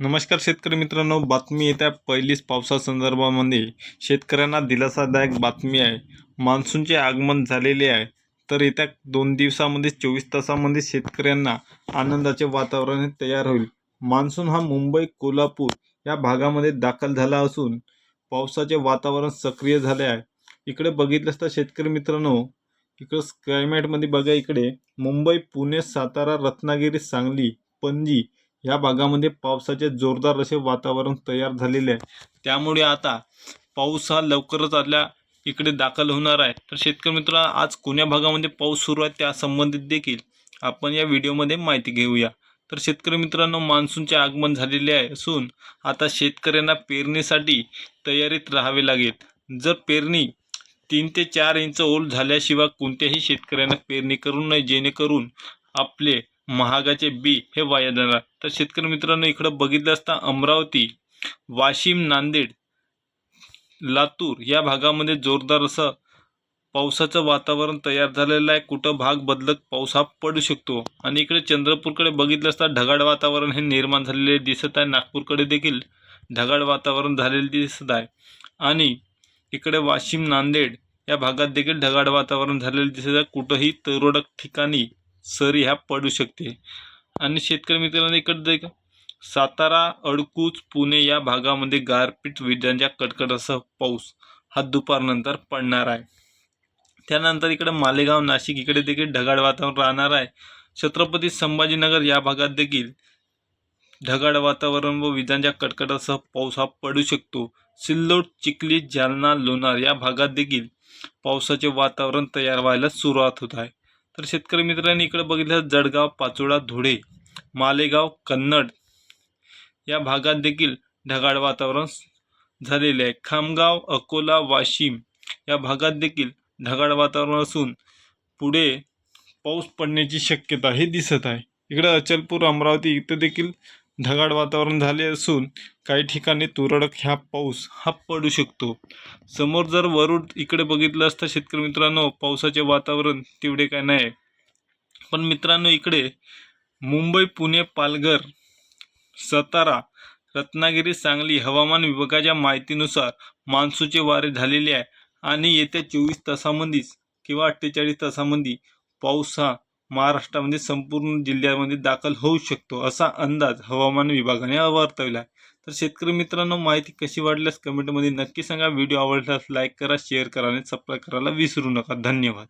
नमस्कार शेतकरी मित्रांनो बातमी येत्या पहिलीच पावसासंदर्भामध्ये. शेतकऱ्यांना दिलासादायक बातमी आहे. मान्सूनचे आगमन झालेले आहे. तर येत्या दोन दिवसामध्ये चोवीस तासामध्ये शेतकऱ्यांना आनंदाचे वातावरण हे तयार होईल. मान्सून हा मुंबई कोल्हापूर या भागामध्ये दाखल झाला असून पावसाचे वातावरण सक्रिय झाले आहे. इकडे बघितलंस तर शेतकरी मित्रांनो इकडं क्लायमॅटमध्ये बघा इकडे. मुंबई पुणे सातारा रत्नागिरी सांगली पणजी या भागामध्ये पावसाचे जोरदार असे वातावरण तयार झालेले आहे. त्यामुळे आता पाऊस हा लवकरच आपल्या इकडे दाखल होणार आहे. तर शेतकरी मित्र आज कोण्या भागामध्ये पाऊस सुरू आहे त्या संबंधित देखील आपण या व्हिडिओमध्ये माहिती घेऊया. तर शेतकरी मित्रांनो मान्सूनचे आगमन झालेले आहे असून आता शेतकऱ्यांना पेरणीसाठी तयारीत राहावे लागेल. जर पेरणी तीन ते चार इंच ओल झाल्याशिवाय कोणत्याही शेतकऱ्यांना पेरणी करू नये जेणेकरून आपले महागाचे बी हे वाया जाणार. तर शेतकरी मित्रांनो इकडं बघितलं असता अमरावती वाशिम नांदेड लातूर या भागामध्ये जोरदार असं पावसाचं वातावरण तयार झालेलं आहे. कुठं भाग बदलत पाऊस हा पडू शकतो. आणि इकडे चंद्रपूरकडे बघितलं असता ढगाळ वातावरण हे निर्माण झालेले दिसत आहे. नागपूरकडे देखील ढगाळ वातावरण झालेले दिसत आहे. आणि इकडे वाशिम नांदेड या भागात देखील ढगाळ वातावरण झालेलं दिसत आहे. कुठंही तुरळक ठिकाणी सरी ह्या पडू शकते. आणि शेतकरी मित्रांना इकडे का सातारा अडकूच पुणे या भागामध्ये गारपीट विजांच्या कडकडासह पाऊस हा दुपारनंतर पडणार आहे. त्यानंतर इकडे मालेगाव नाशिक इकडे देखील ढगाळ वातावरण राहणार आहे. छत्रपती संभाजीनगर या भागात देखील ढगाळ वातावरण व विजांच्या कडकडासह पाऊस हा पडू शकतो. सिल्लोड चिखली जालना लोणार या भागात देखील पावसाचे वातावरण तयार व्हायला सुरुवात होत आहे. तर शेतकरी मित्रांनी इकडे बघितलं जळगाव पाचोळा धुळे मालेगाव कन्नड या भागात देखील ढगाळ वातावरण झालेले आहे. खामगाव अकोला वाशिम या भागात देखील ढगाळ वातावरण असून पुढे पाऊस पडण्याची शक्यता हे दिसत आहे. इकडं अचलपूर अमरावती इथं देखील ढगाळ वातावरण झाले असून काही ठिकाणी तुरळक ह्या पाऊस हा पडू शकतो. समोर जर वरुड इकडे बघितलं असता शेतकरी मित्रांनो पावसाचे वातावरण तेवढे काय नाही. पण मित्रांनो इकडे मुंबई पुणे पालघर सातारा रत्नागिरी सांगली हवामान विभागाच्या माहितीनुसार मान्सूचे वारे झालेले आहे. आणि येत्या चोवीस तासामध्येच किंवा अठ्ठेचाळीस तासामध्ये पाऊस हा महाराष्ट्रामध्ये संपूर्ण जिल्ह्यामध्ये दाखल होऊ शकतो असा अंदाज हवामान विभागाने वर्तवला आहे. तर शेतकरी मित्रांनो माहिती कशी वाटल्यास कमेंटमध्ये नक्की सांगा. व्हिडिओ आवडल्यास लाईक करा शेअर करा आणि सबस्क्राईब करायला विसरू नका. धन्यवाद.